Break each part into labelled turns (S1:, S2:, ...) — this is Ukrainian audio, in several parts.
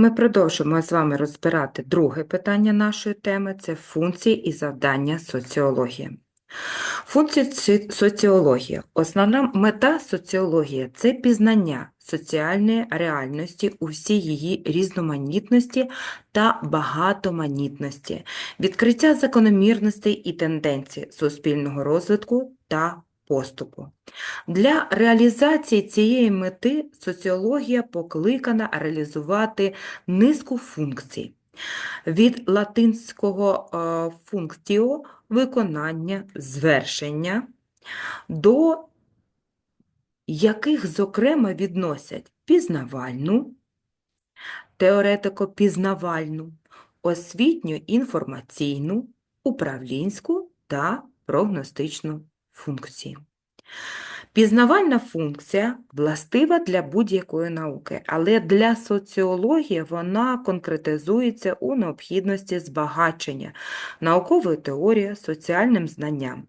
S1: Ми продовжимо з вами розбирати друге питання нашої теми це функції і завдання соціології. Функції соціології. Основна мета соціології це пізнання соціальної реальності у всій її різноманітності та багатоманітності, відкриття закономірностей і тенденцій суспільного розвитку та поступу. Для реалізації цієї мети соціологія покликана реалізувати низку функцій. Від латинського е, функціо виконання, звершення, до яких, зокрема, відносять пізнавальну, теоретико-пізнавальну, освітньо-інформаційну, управлінську та прогностичну функції. Пізнавальна функція властива для будь-якої науки, але для соціології вона конкретизується у необхідності збагачення наукової теорії соціальним знанням,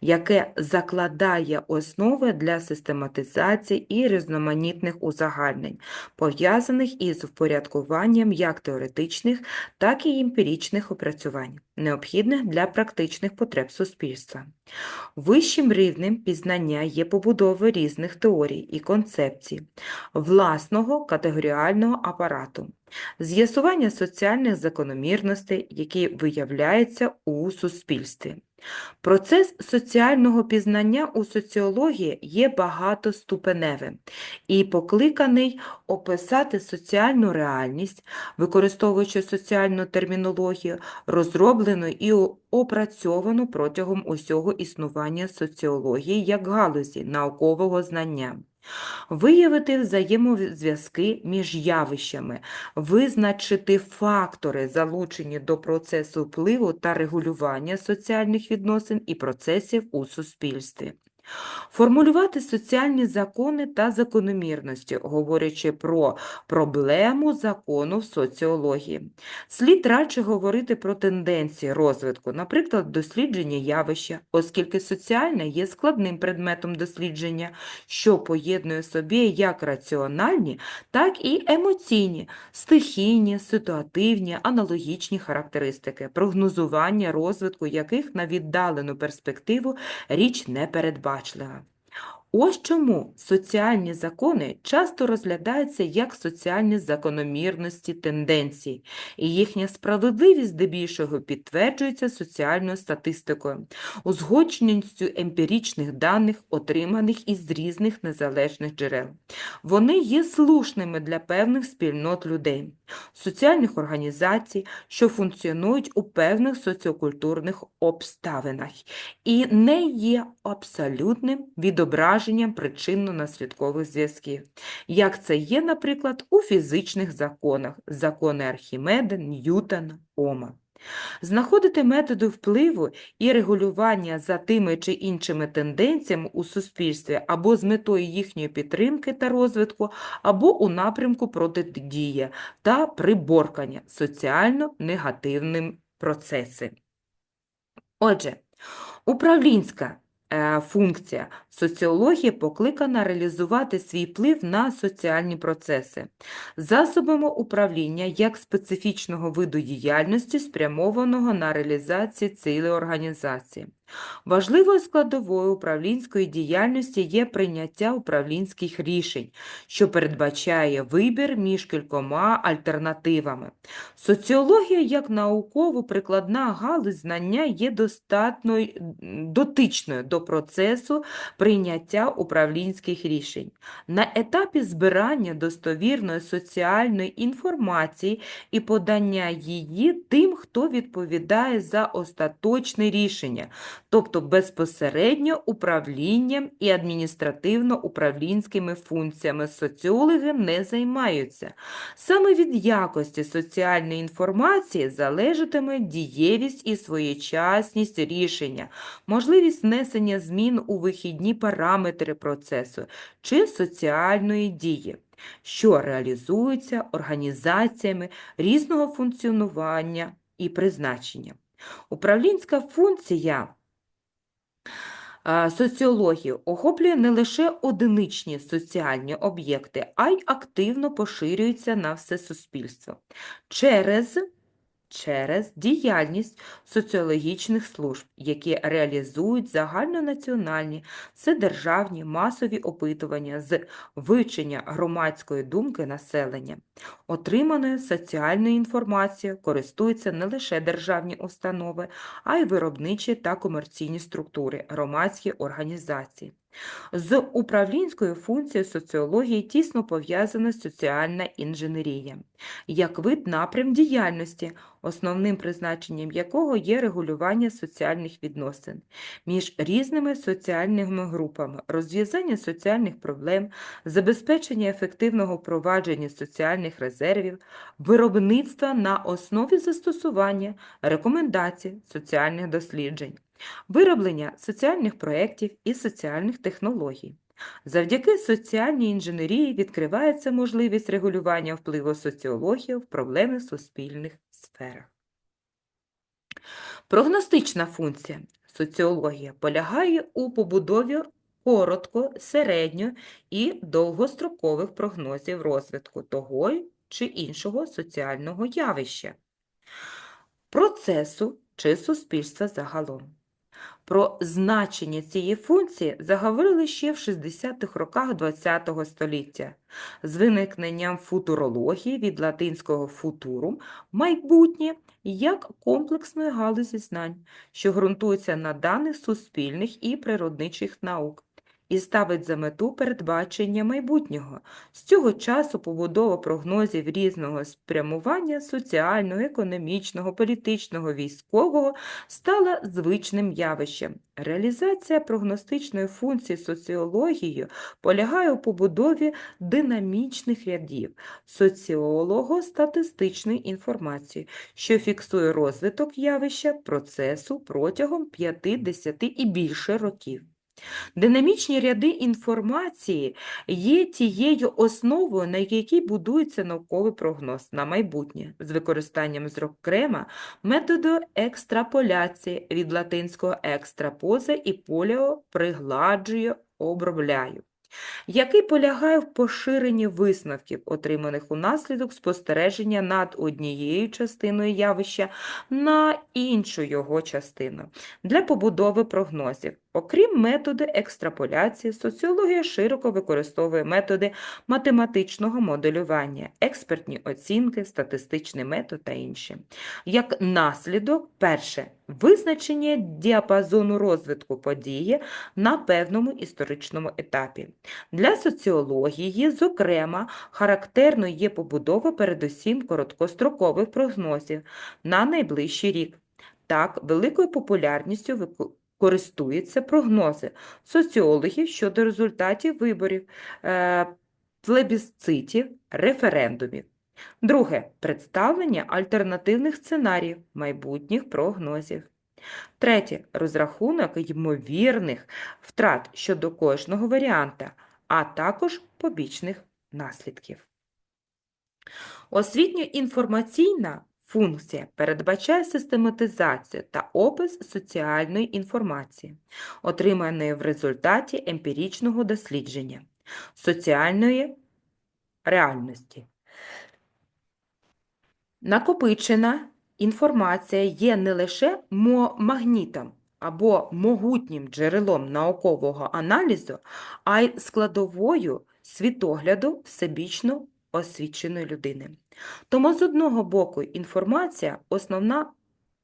S1: яке закладає основи для систематизації і різноманітних узагальнень, пов'язаних із впорядкуванням як теоретичних, так і емпіричних опрацювань, необхідних для практичних потреб суспільства. Вищим рівнем пізнання є побудова різних теорій і концепцій, власного категоріального апарату, з'ясування соціальних закономірностей, які виявляються у суспільстві. Процес соціального пізнання у соціології є багатоступеневим і покликаний описати соціальну реальність, використовуючи соціальну термінологію, розроблену і опрацьовану протягом усього існування соціології як галузі наукового знання. Виявити взаємозв'язки між явищами, визначити фактори, залучені до процесу впливу та регулювання соціальних відносин і процесів у суспільстві. Формулювати соціальні закони та закономірності, говорячи про проблему закону в соціології. Слід радше говорити про тенденції розвитку, наприклад, дослідження явища, оскільки соціальне є складним предметом дослідження, що поєднує собі як раціональні, так і емоційні, стихійні, ситуативні, аналогічні характеристики, прогнозування розвитку яких на віддалену перспективу річ не ağaçlığa. Ось чому соціальні закони часто розглядаються як соціальні закономірності тенденцій, і їхня справедливість здебільшого підтверджується соціальною статистикою, узгодженістю емпіричних даних, отриманих із різних незалежних джерел. Вони є слушними для певних спільнот людей, соціальних організацій, що функціонують у певних соціокультурних обставинах, і не є абсолютним відображенням причинно-наслідкових зв'язків, як це є, наприклад, у фізичних законах, закони Архімеда, Ньютона, Ома. Знаходити методи впливу і регулювання за тими чи іншими тенденціями у суспільстві або з метою їхньої підтримки та розвитку, або у напрямку протидії та приборкання соціально-негативним процеси. Отже, управлінська функція соціології покликана реалізувати свій вплив на соціальні процеси. Засобами управління як специфічного виду діяльності, спрямованого на реалізацію цілей організації. Важливою складовою управлінської діяльності є прийняття управлінських рішень, що передбачає вибір між кількома альтернативами. Соціологія як науково-прикладна галузь знання є достатньо дотичною до процесу прийняття управлінських рішень. На етапі збирання достовірної соціальної інформації і подання її тим, хто відповідає за остаточне рішення, тобто безпосередньо управлінням і адміністративно-управлінськими функціями соціологи не займаються. Саме від якості соціальної інформації залежатиме дієвість і своєчасність рішення, можливість внесення змін у вихідні параметри процесу чи соціальної дії, що реалізуються організаціями різного функціонування і призначення. Управлінська функція Е, Соціологія охоплює не лише одиничні соціальні об'єкти, а й активно поширюється на все суспільство. Через, через діяльність соціологічних служб, які реалізують загальнонаціональні, вседержавні масові опитування з вивчення громадської думки населення. Отриманою соціальною інформацією користуються не лише державні установи, а й виробничі та комерційні структури, громадські організації. З управлінською функцією соціології тісно пов'язана соціальна інженерія, як вид напрям діяльності, основним призначенням якого є регулювання соціальних відносин. Між різними соціальними групами, розв'язання соціальних проблем, забезпечення ефективного впровадження соціальних резервів, виробництва на основі застосування рекомендацій соціальних досліджень, вироблення соціальних проєктів і соціальних технологій. Завдяки соціальній інженерії відкривається можливість регулювання впливу соціології в проблеми суспільних сферах. Прогностична функція соціологія полягає у побудові коротко, середньо і довгострокових прогнозів розвитку того чи іншого соціального явища, процесу чи суспільства загалом. Про значення цієї функції заговорили ще в 60-х роках ХХ століття. З виникненням футурології від латинського футурум майбутнє як комплексної галузі знань, що ґрунтується на даних суспільних і природничих наук і ставить за мету передбачення майбутнього. З цього часу побудова прогнозів різного спрямування соціального, економічного, політичного, військового стала звичним явищем. Реалізація прогностичної функції соціологією полягає у побудові динамічних рядів соціолого-статистичної інформації, що фіксує розвиток явища процесу протягом 5-10 і більше років. Динамічні ряди інформації є тією основою, на якій будується науковий прогноз на майбутнє з використанням зокрема методу екстраполяції. Від латинського екстрапоза і поліо пригладжую, обробляю. Який полягає в поширенні висновків, отриманих унаслідок спостереження над однією частиною явища на іншу його частину. Для побудови прогнозів. Окрім методу екстраполяції, соціологія широко використовує методи математичного моделювання, експертні оцінки, статистичний метод та інші. Як наслідок, перше визначення діапазону розвитку події на певному історичному етапі. Для соціології, зокрема, характерною є побудова передусім короткострокових прогнозів на найближчий рік. Так, великою популярністю користуються прогнози соціологів щодо результатів виборів, е, плебісцитів, референдумів. Друге представлення альтернативних сценаріїв майбутніх прогнозів. Третє розрахунок ймовірних втрат щодо кожного варіанта, а також побічних наслідків. Освітньо-інформаційна функція передбачає систематизацію та опис соціальної інформації, отриманої в результаті емпіричного дослідження соціальної реальності. Накопичена інформація є не лише магнітом або могутнім джерелом наукового аналізу, а й складовою світогляду всебічно освіченої людини. Тому, з одного боку, інформація основна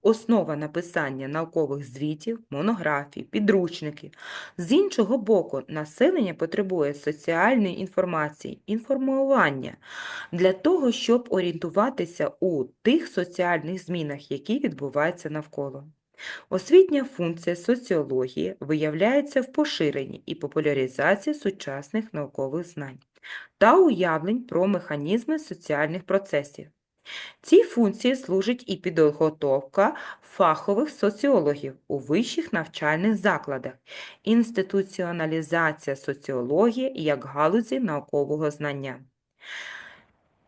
S1: основа написання наукових звітів, монографій, підручників. З іншого боку, населення потребує соціальної інформації, інформування для того, щоб орієнтуватися у тих соціальних змінах, які відбуваються навколо. Освітня функція соціології виявляється в поширенні і популяризації сучасних наукових знань та уявлень про механізми соціальних процесів. Цій функції служить і підготовка фахових соціологів у вищих навчальних закладах, інституціоналізація соціології як галузі наукового знання.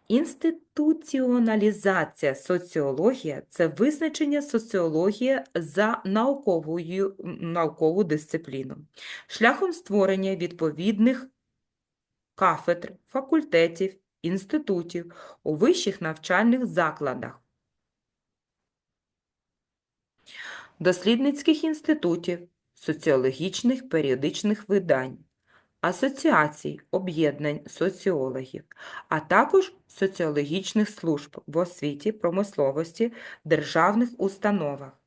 S1: Інституціоналізація соціологія – це визначення соціології за науковою, наукову дисципліну, шляхом створення відповідних кафедр, факультетів, інститутів у вищих навчальних закладах, дослідницьких інститутів, соціологічних періодичних видань, асоціацій, об'єднань соціологів, а також соціологічних служб в освіті, промисловості, державних установах.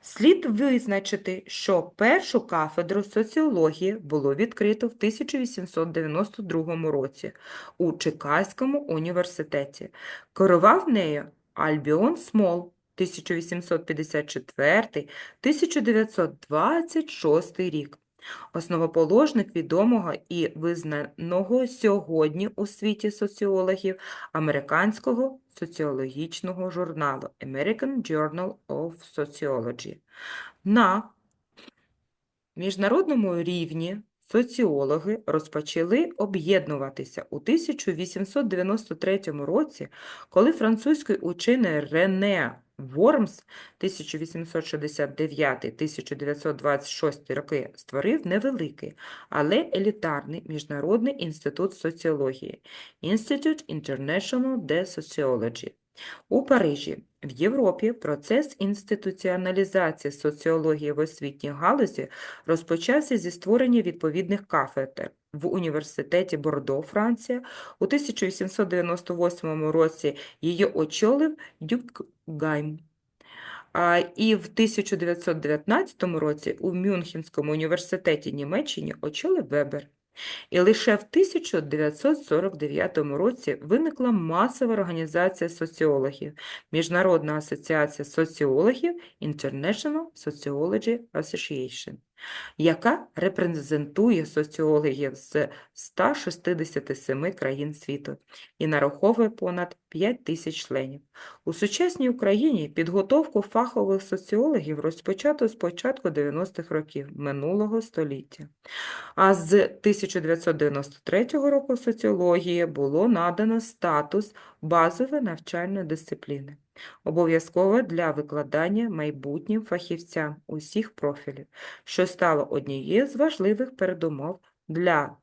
S1: Слід визначити, що першу кафедру соціології було відкрито в 1892 році у Чикаському університеті. Керував нею Альбіон Смол 1854-1926 рік. Основоположник відомого і визнаного сьогодні у світі соціологів американського соціологічного журналу American Journal of Sociology. На міжнародному рівні соціологи розпочали об'єднуватися у 1893 році, коли французький учений Рене Вормс 1869-1926 роки створив невеликий, але елітарний міжнародний інститут соціології Institute International de Sociology. У Парижі, в Європі, процес інституціоналізації соціології в освітній галузі розпочався зі створення відповідних кафедр. В університеті Бордо, Франція, у 1898 році її очолив Дюкгайм. А, І в 1919 році у Мюнхенському університеті Німеччини очолив Вебер. І лише в 1949 році виникла масова організація соціологів – Міжнародна асоціація соціологів International Sociology Association, яка репрезентує соціологів з 167 країн світу і нараховує понад 5 тисяч членів. У сучасній Україні підготовку фахових соціологів розпочато з початку 90-х років минулого століття. А з 1993 року соціології було надано статус базової навчальної дисципліни, обов'язково для викладання майбутнім фахівцям усіх профілів, що стало однією з важливих передумов для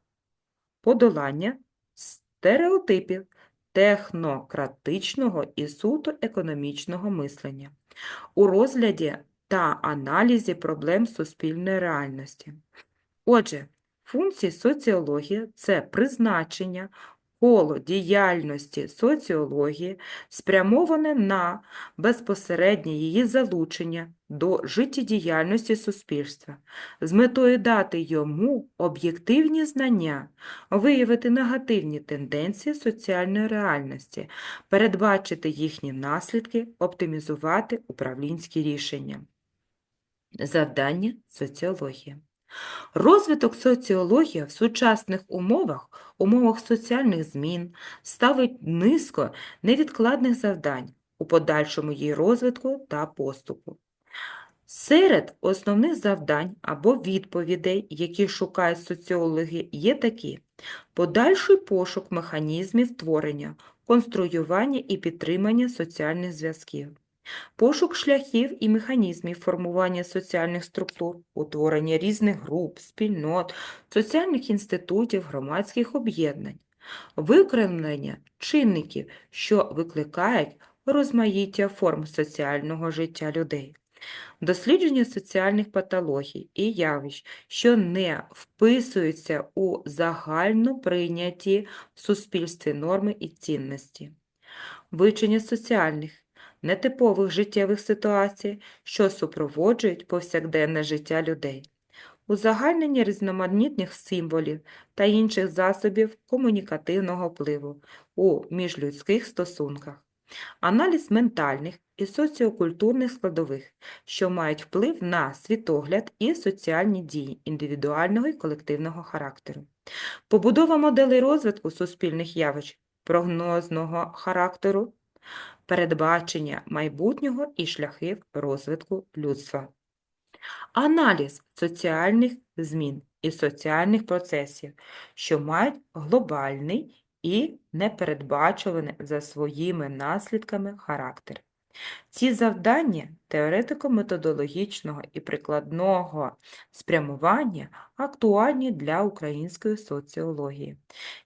S1: подолання стереотипів технократичного і суто економічного мислення у розгляді та аналізі проблем суспільної реальності. Отже, функції соціології – це призначення, коло діяльності соціології спрямоване на безпосереднє її залучення до життєдіяльності суспільства з метою дати йому об'єктивні знання, виявити негативні тенденції соціальної реальності, передбачити їхні наслідки, оптимізувати управлінські рішення. Завдання соціології. Розвиток соціології в сучасних умовах, умовах соціальних змін, ставить низко невідкладних завдань у подальшому її розвитку та поступу. Серед основних завдань або відповідей, які шукають соціологи, є такі: подальший пошук механізмів творення, конструювання і підтримання соціальних зв'язків, Пошук шляхів і механізмів формування соціальних структур, утворення різних груп, спільнот, соціальних інститутів, громадських об'єднань, викривлення чинників, що викликають розмаїття форм соціального життя людей, дослідження соціальних патологій і явищ, що не вписуються у загально прийняті в суспільстві норми і цінності, вивчення соціальних нетипових життєвих ситуацій, що супроводжують повсякденне життя людей, узагальнення різноманітних символів та інших засобів комунікативного впливу у міжлюдських стосунках, аналіз ментальних і соціокультурних складових, що мають вплив на світогляд і соціальні дії індивідуального і колективного характеру, побудова моделей розвитку суспільних явищ прогнозного характеру, передбачення майбутнього і шляхів розвитку людства. Аналіз соціальних змін і соціальних процесів, що мають глобальний і непередбачуваний за своїми наслідками характер. Ці завдання теоретико-методологічного і прикладного спрямування актуальні для української соціології,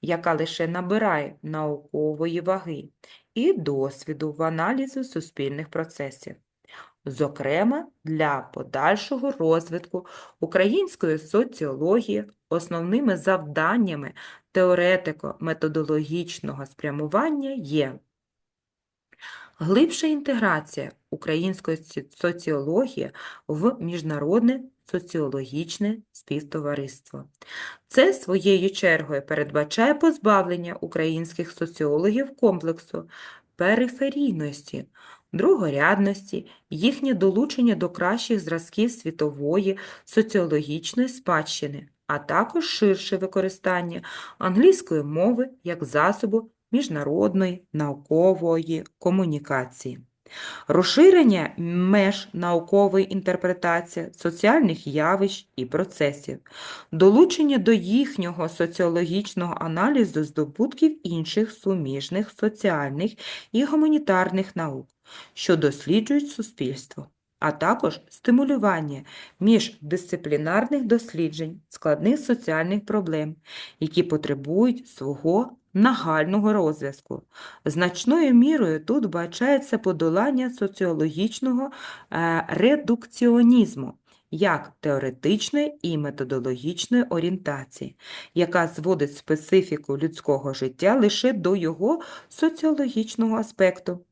S1: яка лише набирає наукової ваги і досвіду в аналізі суспільних процесів. Зокрема, для подальшого розвитку української соціології основними завданнями теоретико-методологічного спрямування є глибша інтеграція української соціології в міжнародне соціологічне співтовариство. Це своєю чергою передбачає позбавлення українських соціологів комплексу периферійності, другорядності, їхнє долучення до кращих зразків світової соціологічної спадщини, а також ширше використання англійської мови як засобу міжнародної наукової комунікації. Розширення меж наукової інтерпретації соціальних явищ і процесів, долучення до їхнього соціологічного аналізу здобутків інших суміжних соціальних і гуманітарних наук, що досліджують суспільство, а також стимулювання міждисциплінарних досліджень складних соціальних проблем, які потребують свого нагального розв'язку. Значною мірою тут бачається подолання соціологічного е, редукціонізму як теоретичної і методологічної орієнтації, яка зводить специфіку людського життя лише до його соціологічного аспекту.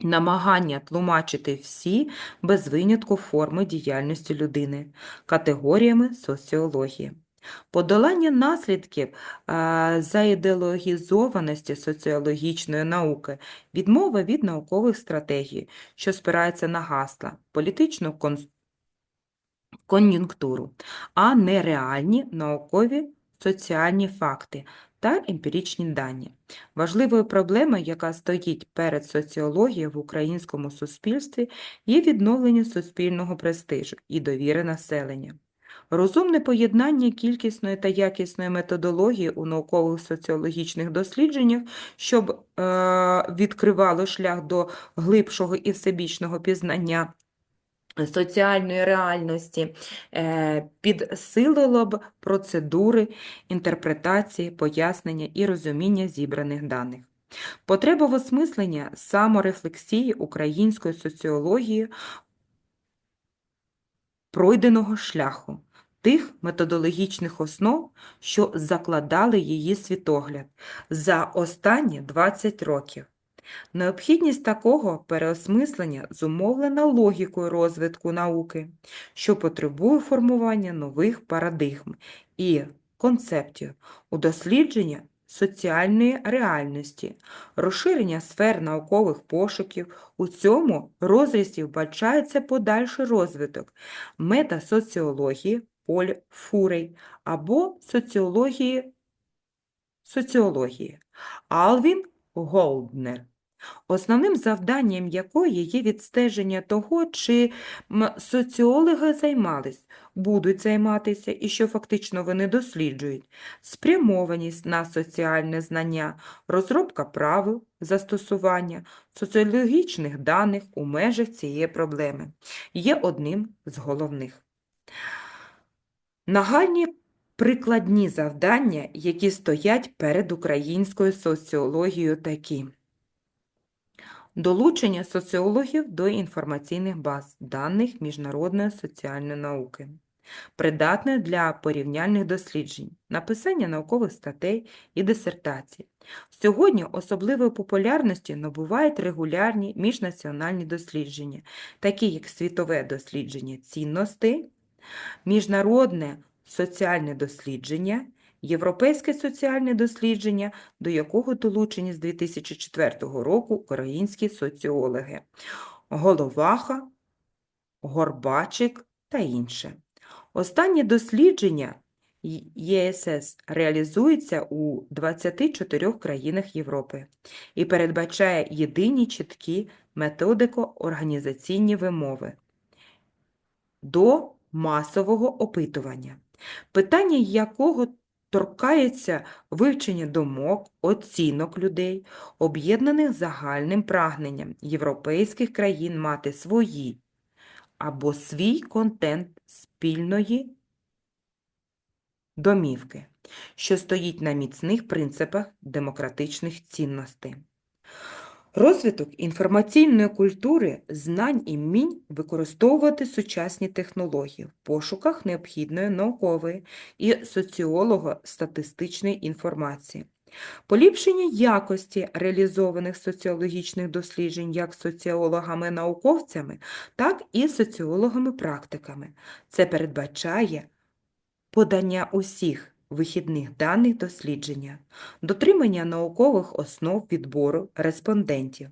S1: Намагання тлумачити всі без винятку форми діяльності людини категоріями соціології. Подолання наслідків заідеологізованості соціологічної науки, відмова від наукових стратегій, що спираються на гасла, політичну кон- кон'юнктуру, а не реальні наукові соціальні факти та емпіричні дані. Важливою проблемою, яка стоїть перед соціологією в українському суспільстві, є відновлення суспільного престижу і довіри населення. Розумне поєднання кількісної та якісної методології у наукових соціологічних дослідженнях, щоб е, відкривало шлях до глибшого і всебічного пізнання соціальної реальності, е, підсилило б процедури інтерпретації, пояснення і розуміння зібраних даних. Потреба в осмисленні саморефлексії української соціології пройденого шляху, тих методологічних основ, що закладали її світогляд за останні 20 років. Необхідність такого переосмислення зумовлена логікою розвитку науки, що потребує формування нових парадигм і концептів у дослідження соціальної реальності, розширення сфер наукових пошуків. У цьому розрізі вбачається подальший розвиток метасоціології Поль Фурей або соціології соціології. Алвін Голднер. Основним завданням якої є відстеження того, чи соціологи займались, будуть займатися і що фактично вони досліджують, спрямованість на соціальне знання, розробка правил застосування соціологічних даних у межах цієї проблеми є одним з головних. Нагальні прикладні завдання, які стоять перед українською соціологією такі. Долучення соціологів до інформаційних баз даних міжнародної соціальної науки, придатне для порівняльних досліджень, написання наукових статей і дисертацій. Сьогодні особливої популярності набувають регулярні міжнаціональні дослідження, такі як світове дослідження цінностей, міжнародне соціальне дослідження, Європейське соціальне дослідження, до якого долучені з 2004 року українські соціологи Головаха, Горбачик та інше. Останнє дослідження ЄСС реалізується у 24 країнах Європи і передбачає єдині чіткі методико-організаційні вимови до масового опитування, питання якого торкається вивчення думок, оцінок людей, об'єднаних загальним прагненням європейських країн мати свої або свій контент спільної домівки, що стоїть на міцних принципах демократичних цінностей. Розвиток інформаційної культури, знань і вмінь використовувати сучасні технології в пошуках необхідної наукової і соціолого-статистичної інформації, поліпшення якості реалізованих соціологічних досліджень як соціологами-науковцями, так і соціологами-практиками. Це передбачає подання усіх вихідних даних дослідження, дотримання наукових основ відбору респондентів,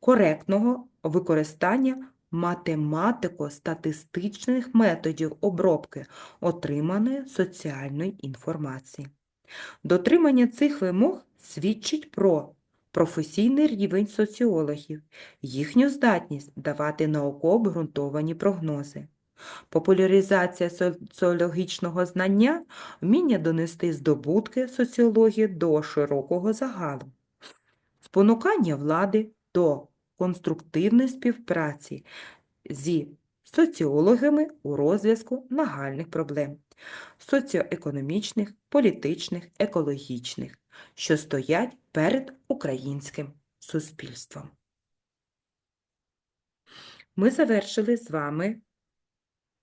S1: коректного використання математико-статистичних методів обробки отриманої соціальної інформації. Дотримання цих вимог свідчить про професійний рівень соціологів, їхню здатність давати науково обґрунтовані прогнози. Популяризація соціологічного знання вміння донести здобутки соціології до широкого загалу, спонукання влади до конструктивної співпраці зі соціологами у розв'язку нагальних проблем соціоекономічних, політичних, екологічних, що стоять перед українським суспільством. Ми завершили з вами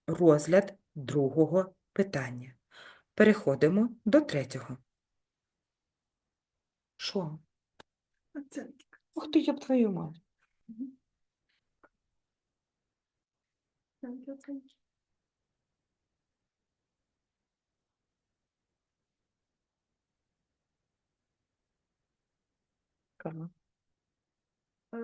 S1: розгляд другого питання. Переходимо до третього. Що? Ух ти, я б твою мать. Кого?